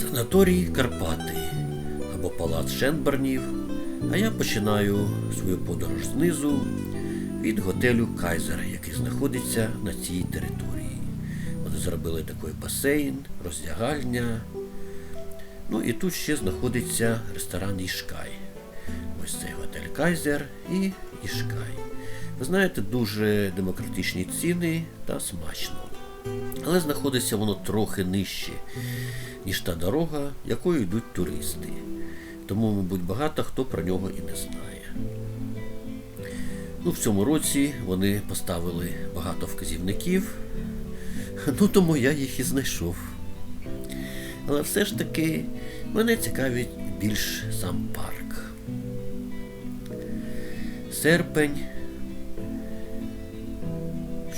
Санаторій Карпати або Палац Шенбернів. А я починаю свою подорож знизу від готелю Кайзер, який знаходиться на цій території. Вони зробили такий басейн, роздягальня. Ну і тут ще знаходиться ресторан Ішкай. Ось цей готель Кайзер і Ішкай. Ви знаєте, дуже демократичні ціни та смачно. Але знаходиться воно трохи нижче, ніж та дорога, якою йдуть туристи. Тому, мабуть, багато хто про нього і не знає. Ну, в цьому році вони поставили багато вказівників, ну тому я їх і знайшов. Але все ж таки мене цікавить більш сам парк. Серпень.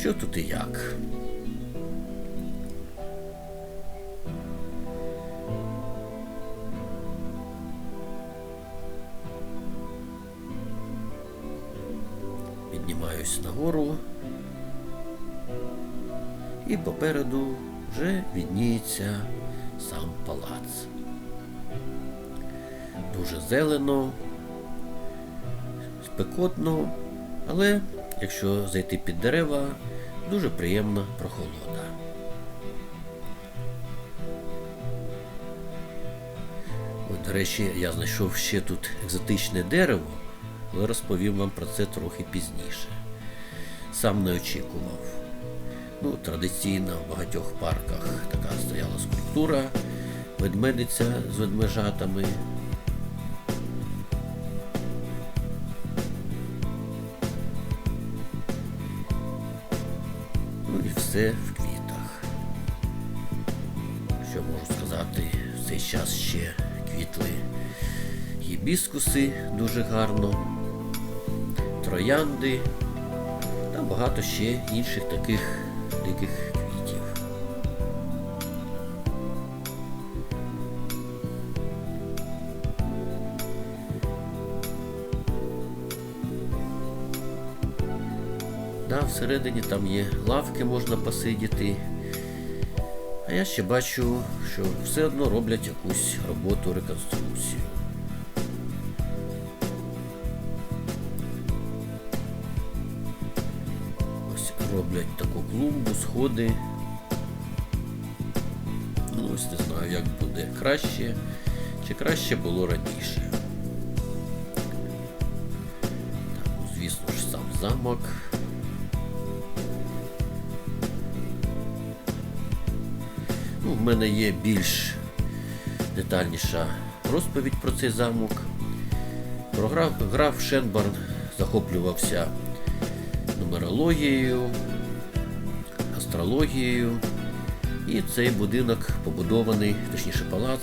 Що тут і як? Піднімаюсь нагору. І попереду вже відніється сам палац. Дуже зелено, спекотно, але якщо зайти під дерева, дуже приємна прохолода. От, до речі, я знайшов ще тут екзотичне дерево, але розповім вам про це трохи пізніше. Сам не очікував. Ну, традиційно в багатьох парках така стояла скульптура, ведмедиця з ведмежатами. Ну і все в квітах. Що можу сказати, в цей час ще квітли гібіскуси дуже гарно, троянди багато ще інших таких диких квітів. Да, всередині там є лавки, можна посидіти. А я ще бачу, що все одно роблять якусь роботу реконструкцію. Роблять таку клумбу, сходи. Ну, ось не знаю, як буде краще, чи краще було раніше. Так, ну, звісно ж, сам замок. Ну, в мене є більш детальніша розповідь про цей замок. Про граф, граф захоплювався нумерологією, астрологією. І цей будинок побудований, точніше палац,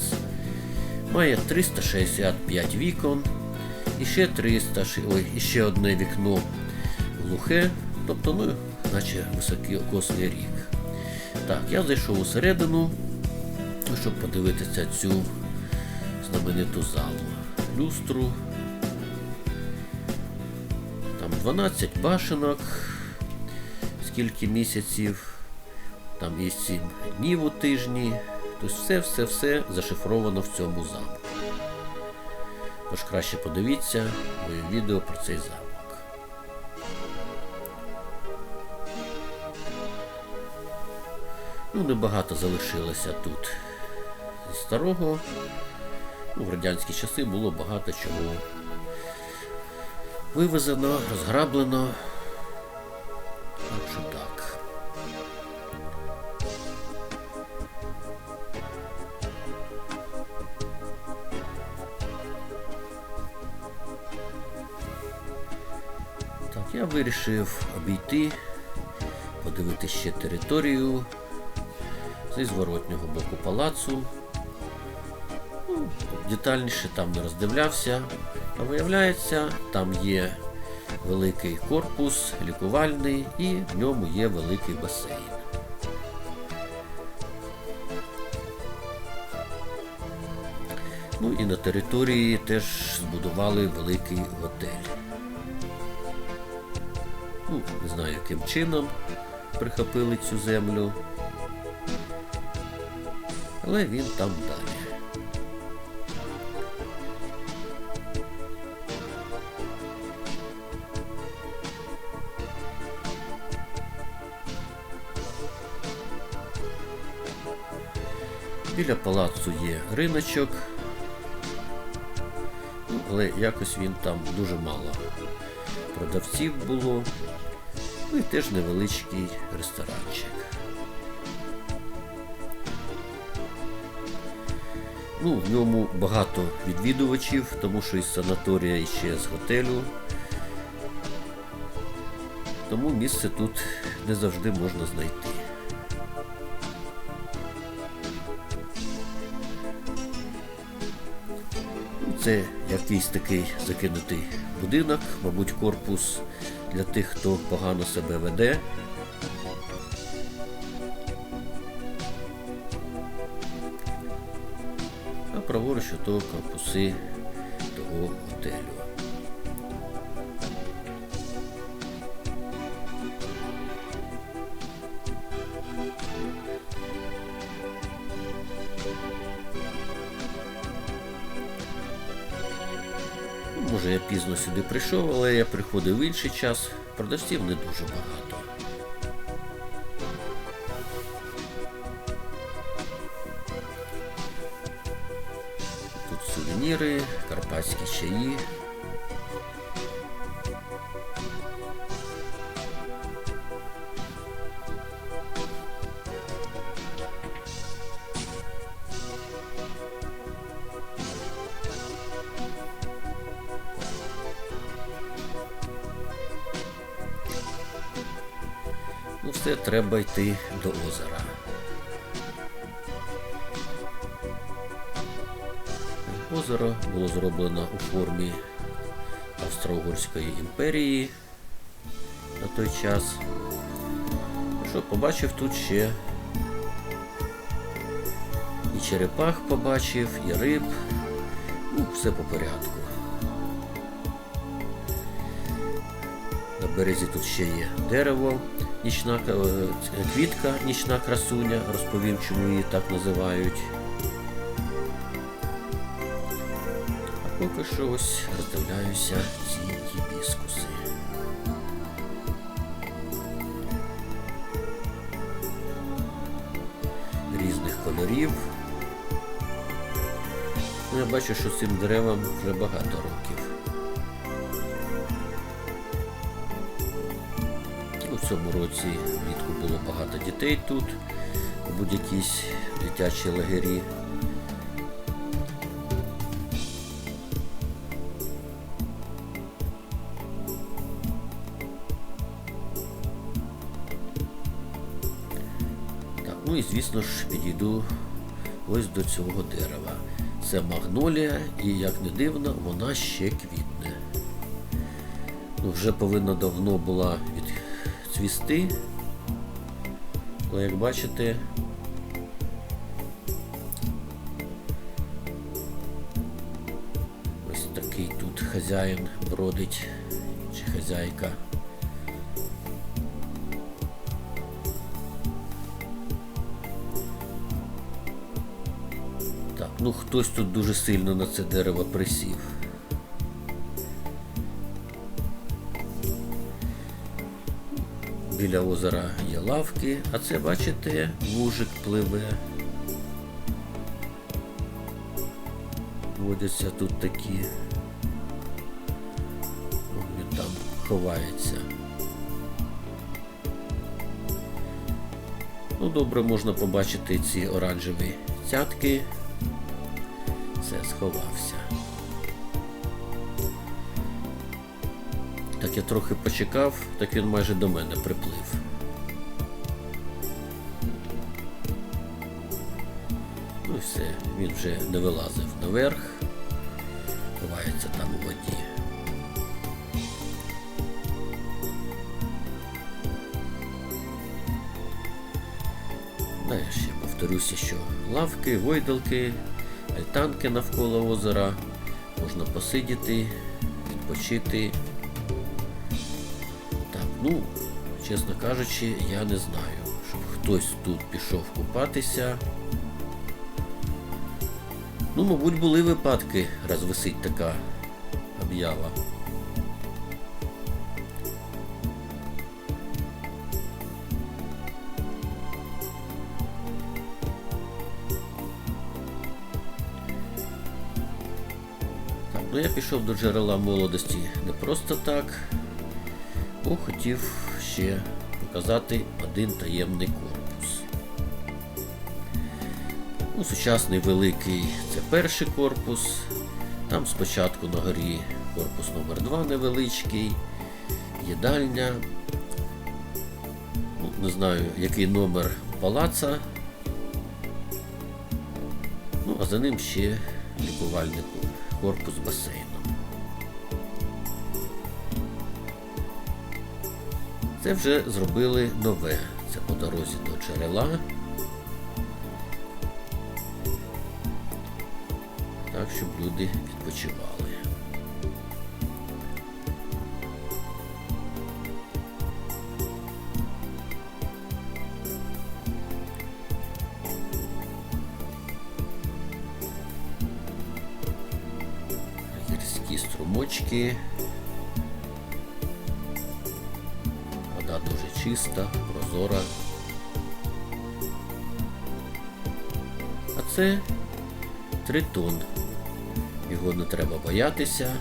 має 365 вікон і ще 300, ой, і ще одне вікно глухе, тобто, ну, наче висококосний рік. Так, я зайшов усередину, ну, щоб подивитися цю знамениту залу. Люстру. Там 12 башенок, скільки місяців, там є 7 днів у тижні. Тобто все-все-все зашифровано в цьому замку. Тож краще подивіться моє відео про цей замок. Ну, небагато залишилося тут зі старого. Ну, в радянські часи було багато чого вивезено, розграблено. Так так. Так, я вирішив обійти, подивитися ще територію зі зворотнього боку палацу. Ну, детальніше там не роздивлявся. А виявляється, там є великий корпус, лікувальний, і в ньому є великий басейн. Ну і на території теж збудували великий готель. Ну, не знаю, яким чином прихопили цю землю. Але він там далі. Біля палацу є риночок, ну, але якось він там дуже мало продавців було. Ну і теж невеличкий ресторанчик. Ну, в ньому багато відвідувачів, тому що із санаторія і ще з готелю. Тому місце тут не завжди можна знайти. Це якийсь такий закинутий будинок, мабуть, корпус для тих, хто погано себе веде. А праворуч ото корпуси того готелю. Може я пізно сюди прийшов, але я приходив в інший час. Продавців не дуже багато. Тут сувеніри, карпатські чаї. Все, треба йти до озера. Озеро було зроблено у формі Австро-Угорської імперії на той час. Що, побачив тут ще і черепах побачив, і риб. Ну, все по порядку. На березі тут ще є дерево, нічна е, квітка, нічна красуня. Розповім, чому її так називають. А поки що ось роздивляюся ці гібіскуси. Різних кольорів. Ну, я бачу, що цим деревам вже багато років. У цьому році влітку було багато дітей тут, мабуть, якісь дитячі лагері. Так, ну і звісно ж підійду ось до цього дерева. Це магнолія, і як не дивно, вона ще квітне. Ну, вже повинна давно була відцвісти. Але як бачите, ось такий тут хазяїн бродить чи хазяйка. Так, ну хтось тут дуже сильно на це дерево присів. Біля озера є лавки, а це, бачите, вужик пливе. Водяться тут такі. Він там ховається. Ну, добре, можна побачити ці оранжеві цятки. Це сховався. Я трохи почекав, так він майже до мене приплив. Ну і все, він вже не вилазив наверх, ховається там у воді. Да, я ще повторюся, що лавки, гойдалки, альтанки навколо озера, можна посидіти, відпочити. Ну, чесно кажучи, я не знаю, щоб хтось тут пішов купатися. Ну, мабуть, були випадки, раз висить така об'ява. Ну я пішов до джерела молодості не просто так, бо хотів ще показати один таємний корпус. Ну, сучасний великий це перший корпус. Там спочатку на горі корпус номер 2 невеличкий, їдальня. Ну, не знаю, який номер палаца. Ну, а за ним ще лікувальний корпус з Це вже зробили нове. Це по дорозі до джерела. Так, щоб люди відпочивали. Гірські струмочки. Чиста, прозора. А це тритон. Його не треба боятися.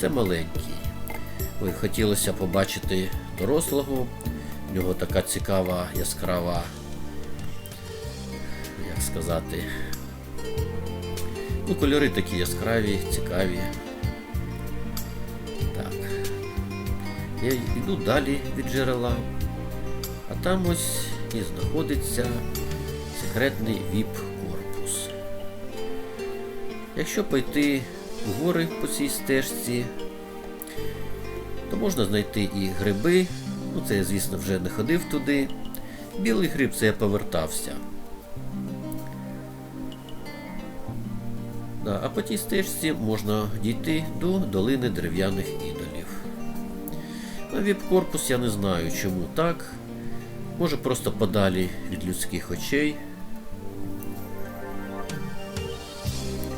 Це маленький. Ой, хотілося побачити дорослого. В нього така цікава, яскрава, як сказати. Ну, кольори такі яскраві, цікаві. Так. Я йду далі від джерела. А там ось і знаходиться секретний віп-корпус. Якщо пойти у гори по цій стежці, то можна знайти і гриби. Ну, це я, звісно, вже не ходив туди. Білий гриб це я повертався. Да, а по тій стежці можна дійти до долини дерев'яних ідолів. На віп-корпус я не знаю, чому так. Може просто подалі від людських очей.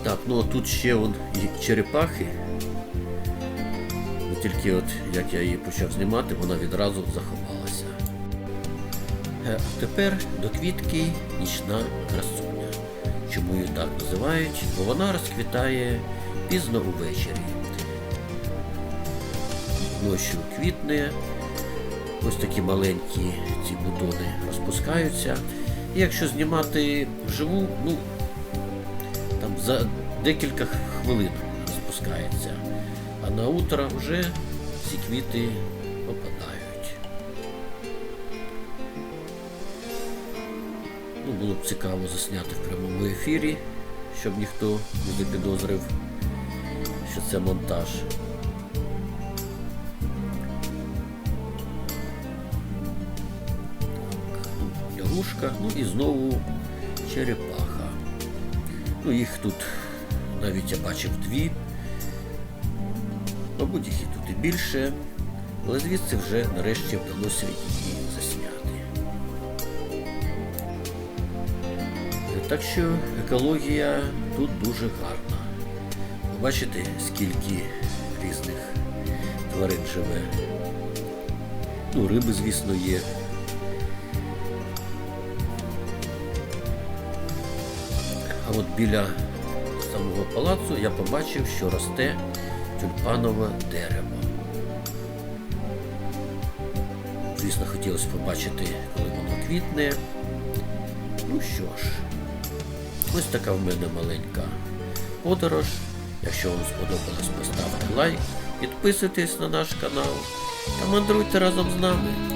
Так, ну а тут ще вон і черепахи. Ну, тільки от як я її почав знімати, вона відразу заховалася. Е, А тепер до квітки нічна красуня. Чому її так називають? Бо вона розквітає пізно увечері. Ночі квітне. Ось такі маленькі ці бутони розпускаються. І якщо знімати вживу, ну там за декілька хвилин розпускається. А на утро вже ці квіти опадають. Ну, було б цікаво засняти в прямому ефірі, щоб ніхто не запідозрив, що це монтаж. Лягушка, ну і знову черепаха. Ну, їх тут навіть я бачив дві. Мабуть, їх і тут і більше. Але звідси вже нарешті вдалося її засняти. Так що екологія тут дуже гарна. Ви бачите, скільки різних тварин живе. Ну, риби, звісно, є. От біля самого палацу я побачив, що росте тюльпанове дерево. Звісно, хотілося побачити, коли воно квітне. Ну що ж, ось така в мене маленька подорож. Якщо вам сподобалось, поставте лайк, підписуйтесь на наш канал та мандруйте разом з нами.